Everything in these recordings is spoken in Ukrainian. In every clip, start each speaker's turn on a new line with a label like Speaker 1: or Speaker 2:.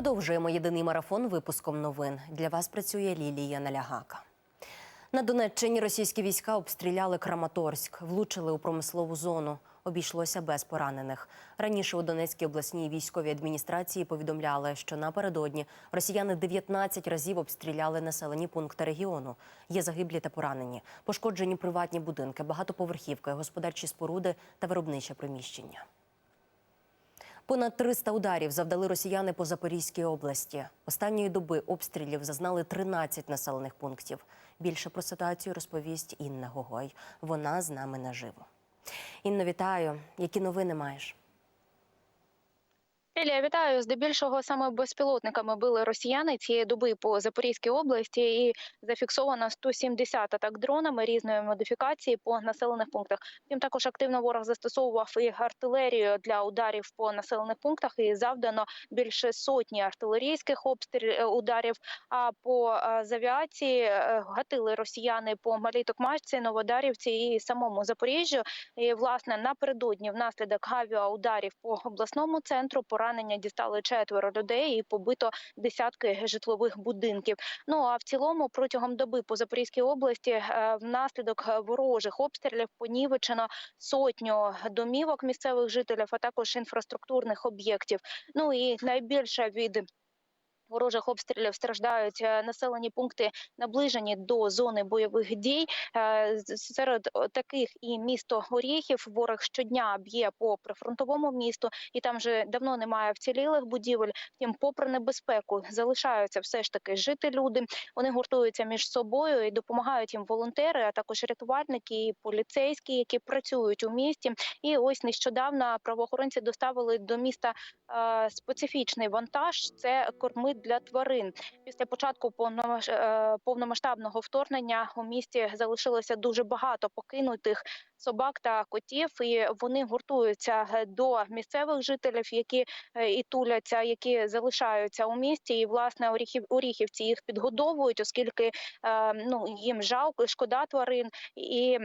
Speaker 1: Продовжуємо єдиний марафон випуском новин. Для вас працює Лілія Налягака. На Донеччині російські війська обстріляли Краматорськ, влучили у промислову зону. Обійшлося без поранених. Раніше у Донецькій обласній військовій адміністрації повідомляли, що напередодні росіяни 19 разів обстріляли населені пункти регіону. Є загиблі та поранені, пошкоджені приватні будинки, багатоповерхівки, господарчі споруди та виробниче приміщення. Понад 300 ударів завдали росіяни по Запорізькій області. Останньої доби обстрілів зазнали 13 населених пунктів. Більше про ситуацію розповість Інна Гогой. Вона з нами наживо. Інно, вітаю. Які новини маєш?
Speaker 2: Лілія, вітаю. Здебільшого саме безпілотниками били росіяни цієї доби по Запорізькій області, і зафіксовано 170 атак дронами різної модифікації по населених пунктах. Втім, також активно ворог застосовував і артилерію для ударів по населених пунктах. І завдано більше сотні артилерійських обстріл ударів. А по е, з авіації е, гатили росіяни по Малій Токмачці, Новодарівці і самому Запоріжжю. І власне напередодні внаслідок авіаударів по обласному центру поранення дістали четверо людей і побито десятки житлових будинків. Ну а в цілому протягом доби по Запорізькій області е, внаслідок ворожих обстрілів понівечено сотню домівок місцевих жителів, а також інфраструктурних об'єктів. Ну і найбільше від Ворожих обстрілів страждають е, населені пункти, наближені до зони бойових дій. Е, Серед таких і місто Оріхів. Ворог щодня б'є по прифронтовому місту, і там вже давно немає вцілілих будівель. Втім, попри небезпеку, залишаються все ж таки жити люди. Вони гуртуються між собою і допомагають їм волонтери, а також рятувальники і поліцейські, які працюють у місті. І ось нещодавно правоохоронці доставили до міста е, специфічний вантаж. Це корми для тварин. Після початку е, повномасштабного вторгнення у місті залишилося дуже багато покинутих собак та котів, і вони гуртуються е, до місцевих жителів, які е, і туляться, які залишаються у місті. І власне оріхів оріхівці їх підгодовують, оскільки ну їм жалко, шкода тварин і.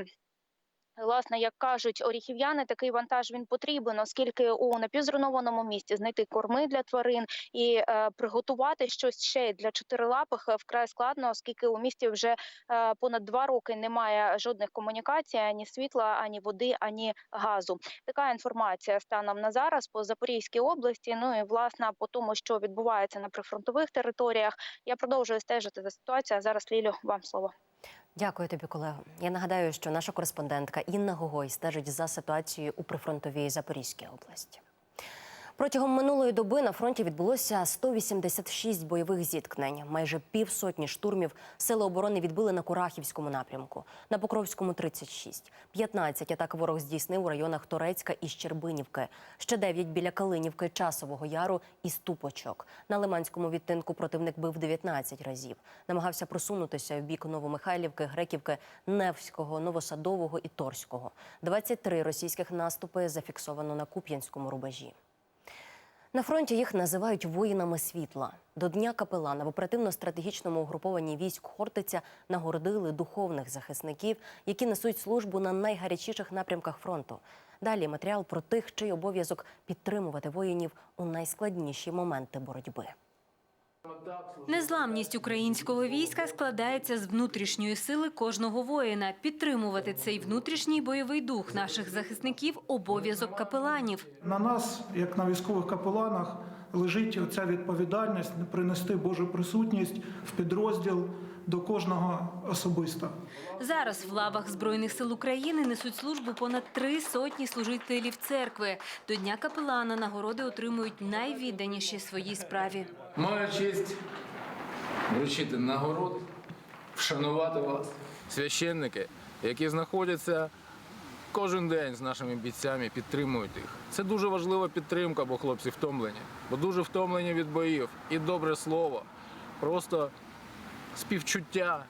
Speaker 2: Власне, як кажуть оріхів'яни, такий вантаж він потрібен, оскільки у напівзруйнованому місті знайти корми для тварин і е, приготувати щось ще для чотирилапих е, вкрай складно, оскільки у місті вже е, понад два роки немає жодних комунікацій, ані світла, ані води, ані газу. Така інформація станом на зараз по Запорізькій області. Ну і власне по тому, що відбувається на прифронтових територіях. Я продовжую стежити за ситуацією. Зараз Лілю, вам слово.
Speaker 1: Дякую тобі, колего. Я нагадаю, що наша кореспондентка Інна Гогой стежить за ситуацією у прифронтовій Запорізькій області. Протягом минулої доби на фронті відбулося 186 бойових зіткнень. Майже півсотні штурмів сили оборони відбили на Курахівському напрямку, на Покровському 36. 15 атак ворог здійснив у районах Торецька і Щербинівки. Ще 9 біля Калинівки, Часового Яру і Ступочок. На Лиманському відтинку противник бив 19 разів. Намагався просунутися в бік Новомихайлівки, Греківки, Невського, Новосадового і Торського. 23 російських наступи зафіксовано на Куп'янському рубежі. На фронті їх називають воїнами світла. До Дня капелана в оперативно-стратегічному угрупованні військ Хортиця нагородили духовних захисників, які несуть службу на найгарячіших напрямках фронту. Далі матеріал про тих, чий обов'язок підтримувати воїнів у найскладніші моменти боротьби.
Speaker 3: Незламність українського війська складається з внутрішньої сили кожного воїна. Підтримувати цей внутрішній бойовий дух наших захисників обов'язок капеланів.
Speaker 4: На нас, як на військових капеланах, лежить оця відповідальність принести Божу присутність в підрозділ до кожного особисто.
Speaker 3: Зараз в лавах збройних сил України несуть службу понад три сотні служителів церкви. До дня капелана нагороди отримують найвідданіші своїй справі.
Speaker 5: Маю честь вручити нагороди, вшанувати вас, священники, які знаходяться кожен день з нашими бійцями, підтримують їх. Це дуже важлива підтримка, бо хлопці втомлені, бо дуже втомлені від боїв. І добре слово, просто співчуття,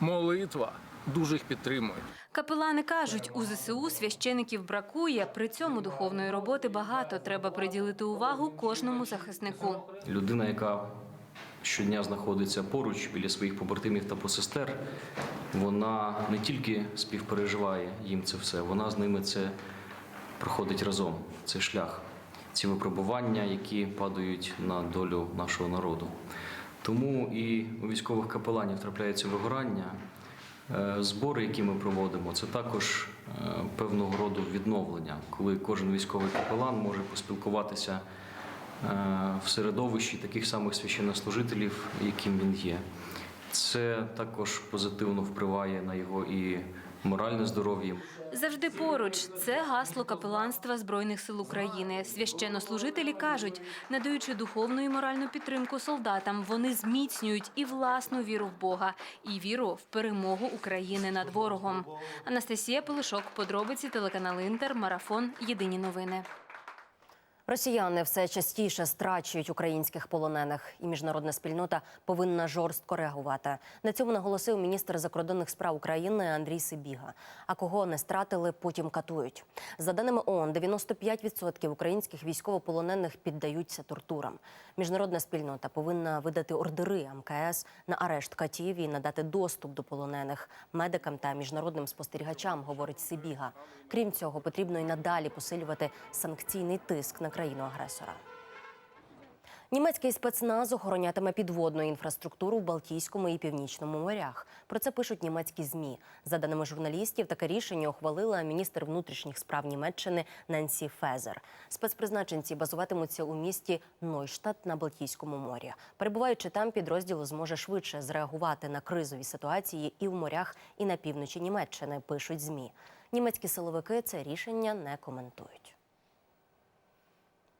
Speaker 5: молитва дуже їх підтримують.
Speaker 3: Капелани кажуть, у ЗСУ священиків бракує. При цьому духовної роботи багато. Треба приділити увагу кожному захиснику.
Speaker 6: людина, яка щодня знаходиться поруч біля своїх побратимів та посестер, вона не тільки співпереживає їм це все, вона з ними це проходить разом. Цей шлях. ці випробування, які падають на долю нашого народу. Тому і у військових капеланів трапляється вигорання. Е, Збори, які ми проводимо, це також е, певного роду відновлення, коли кожен військовий капелан може поспілкуватися е, в середовищі таких самих священнослужителів, яким він є. Це також позитивно впливає на його і моральне здоров'я.
Speaker 3: Завжди поруч це гасло капеланства збройних сил України. Священнослужителі кажуть, надаючи духовну і моральну підтримку солдатам, вони зміцнюють і власну віру в Бога, і віру в перемогу України над ворогом. Анастасія Пилишок, подробиці телеканал Інтер, марафон. Єдині новини.
Speaker 1: Росіяни все частіше страчують українських полонених, і міжнародна спільнота повинна жорстко реагувати. На цьому наголосив міністр закордонних справ України Андрій Сибіга. А кого не стратили, потім катують. За даними ООН, 95% українських військовополонених піддаються тортурам. Міжнародна спільнота повинна видати ордери МКС на арешт катів і надати доступ до полонених медикам та міжнародним спостерігачам, говорить Сибіга. Крім цього, потрібно й надалі посилювати санкційний тиск на країну-агресора. Німецький спецназ охоронятиме підводну інфраструктуру в Балтійському і Північному морях. Про це пишуть німецькі змі. За даними журналістів, таке рішення ухвалила міністр внутрішніх справ Німеччини Ненсі Фезер. Спецпризначенці базуватимуться у місті Нойштадт на Балтійському морі. Перебуваючи там, підрозділ зможе швидше зреагувати на кризові ситуації і в морях, і на півночі Німеччини. Пишуть змі. Німецькі силовики це рішення не коментують.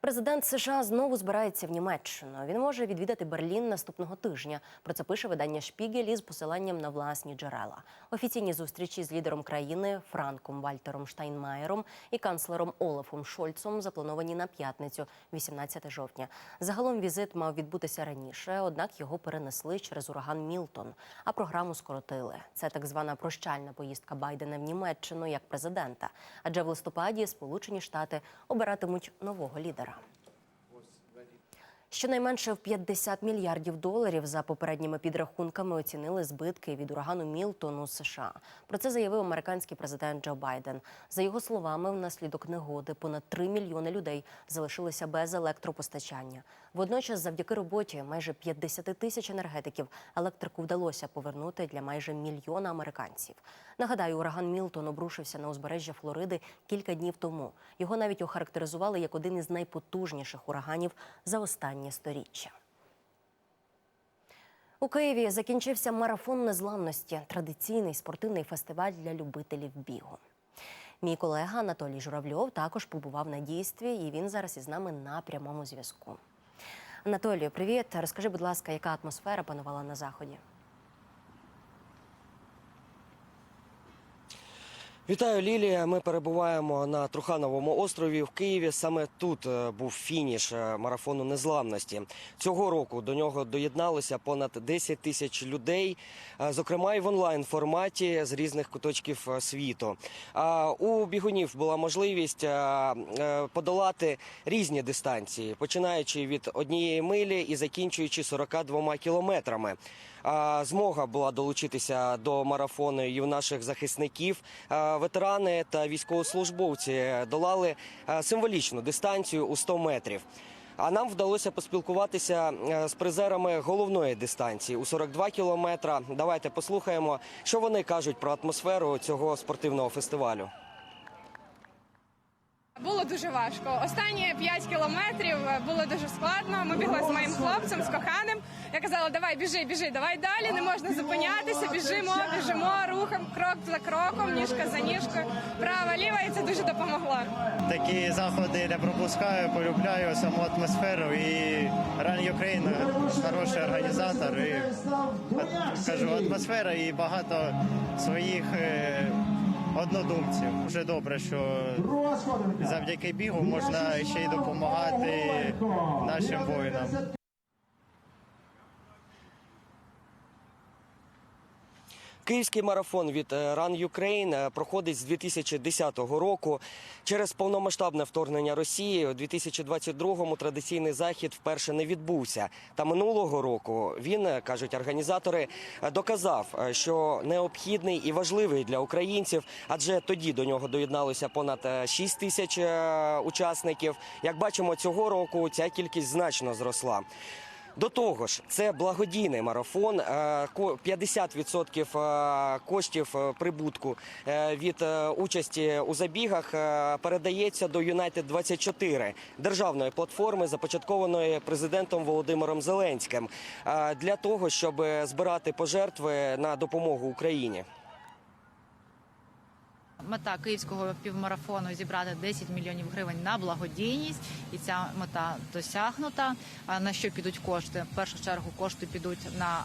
Speaker 1: Президент США знову збирається в Німеччину. Він може відвідати Берлін наступного тижня. Про це пише видання Шпігель із посиланням на власні джерела. Офіційні зустрічі з лідером країни Франком Вальтером Штайнмаєром і канцлером Олафом Шольцом заплановані на п'ятницю, 18 жовтня. Загалом візит мав відбутися раніше, однак його перенесли через ураган Мілтон. А програму скоротили. Це так звана прощальна поїздка Байдена в Німеччину як президента. Адже в листопаді Сполучені Штати обиратимуть нового лідера. Щонайменше в 50 мільярдів доларів за попередніми підрахунками оцінили збитки від урагану Мілтон у США. Про це заявив американський президент Джо Байден. За його словами, внаслідок негоди понад 3 мільйони людей залишилися без електропостачання. Водночас, завдяки роботі майже 50 тисяч енергетиків електрику вдалося повернути для майже мільйона американців. Нагадаю, ураган Мілтон обрушився на узбережжя Флориди кілька днів тому. Його навіть охарактеризували як один із найпотужніших ураганів за останнє сторіччя. У Києві закінчився марафон незламності традиційний спортивний фестиваль для любителів бігу. Мій колега Анатолій Журавльов також побував на дійстві, і він зараз із нами на прямому зв'язку. Анатолію, привіт. Розкажи, будь ласка, яка атмосфера панувала на заході?
Speaker 7: Вітаю, Лілія. Ми перебуваємо на Трухановому острові в Києві. Саме тут е, був фініш е, марафону незламності. Цього року до нього доєдналося понад 10 тисяч людей, е, зокрема і в онлайн форматі з різних куточків світу. У бігунів була можливість подолати різні дистанції, починаючи від однієї милі і закінчуючи 42 кілометрами. Змога була долучитися до марафону і у наших захисників. Ветерани та військовослужбовці долали символічну дистанцію у 100 метрів. А нам вдалося поспілкуватися е, з призерами головної дистанції у 42 кілометра. Давайте послухаємо, що вони кажуть про атмосферу цього спортивного фестивалю.
Speaker 8: Було дуже важко. Останні 5 кілометрів було дуже складно. Ми бігли з моїм хлопцем, з коханим. Я казала, давай біжи, біжи, давай далі. Не можна зупинятися. Біжимо, біжимо, рухом, крок за кроком, ніжка за ніжкою. Права, ліва, і це дуже допомогло.
Speaker 9: Такі заходи не пропускаю, полюбляю саму атмосферу і Run Ukraine хороший організатор. І, кажу, атмосфера і багато своїх е, однодумців. Дуже добре, що завдяки бігу можна ще й допомагати нашим воїнам.
Speaker 7: Київський марафон від е, Run Ukraine е, проходить з 2010 року. Через повномасштабне вторгнення Росії у 2022-му традиційний захід вперше не відбувся. Та минулого року він, е, кажуть організатори, доказав, що необхідний і важливий для українців, адже тоді до нього доєдналося понад е, 6 тисяч учасників. Як бачимо, цього року ця кількість значно зросла. До того ж, це благодійний марафон. Е, ко- 50% е, коштів е, прибутку е, від е, участі у забігах е, передається до United 24 державної платформи, започаткованої президентом Володимиром Зеленським, е, для того, щоб збирати пожертви на допомогу Україні.
Speaker 10: Мета київського півмарафону зібрати 10 мільйонів гривень на благодійність, і ця мета досягнута. На що підуть кошти? В першу чергу кошти підуть на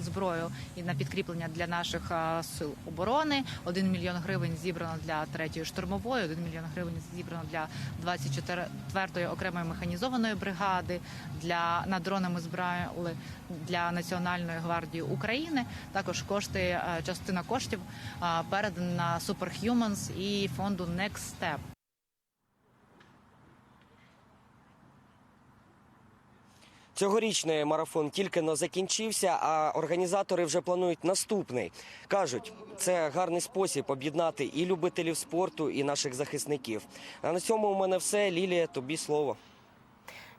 Speaker 10: зброю і на підкріплення для наших сил оборони. 1 мільйон гривень зібрано для третьої штурмової, 1 мільйон гривень зібрано для 24-ї окремої механізованої бригади. Для на дрони збирали для Національної гвардії України. Також кошти, частина коштів передана на Superhumans і фонду Next Step.
Speaker 7: Цьогорічний марафон тільки но закінчився, а організатори вже планують наступний. кажуть, це гарний спосіб об'єднати і любителів спорту, і наших захисників. А на цьому у мене все. Лілія, тобі слово.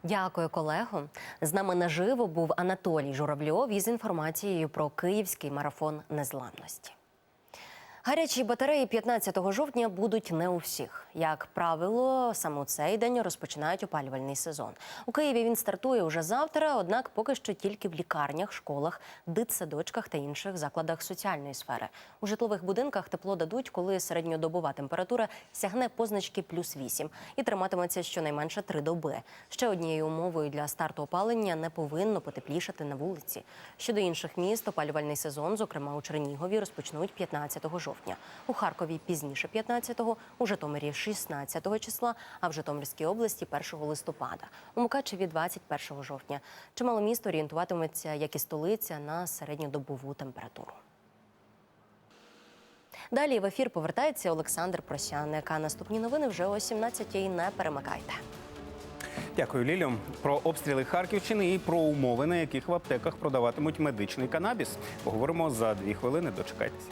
Speaker 1: Дякую, колего. З нами наживо був Анатолій Журавльов із інформацією про київський марафон незламності. Гарячі батареї 15 жовтня будуть не у всіх. Як правило, саме цей день розпочинають опалювальний сезон. У Києві він стартує уже завтра, однак поки що тільки в лікарнях, школах, дитсадочках та інших закладах соціальної сфери. У житлових будинках тепло дадуть, коли середньодобова температура сягне позначки плюс 8 і триматиметься щонайменше три доби. Ще однією умовою для старту опалення не повинно потеплішати на вулиці. Щодо інших міст, опалювальний сезон, зокрема у Чернігові, розпочнуть 15 жовтня. У Харкові пізніше 15-го, у Житомирі 16-го числа, а в Житомирській області 1 листопада. У Мукачеві 21 жовтня. Чимало міст орієнтуватиметься, як і столиця, на середньодобову температуру. Далі в ефір повертається Олександр Просяник. А наступні новини вже о 17-й. Не перемикайте.
Speaker 11: Дякую, Лілю. Про обстріли Харківщини і про умови, на яких в аптеках продаватимуть медичний канабіс. Поговоримо за дві хвилини. Дочекайтеся.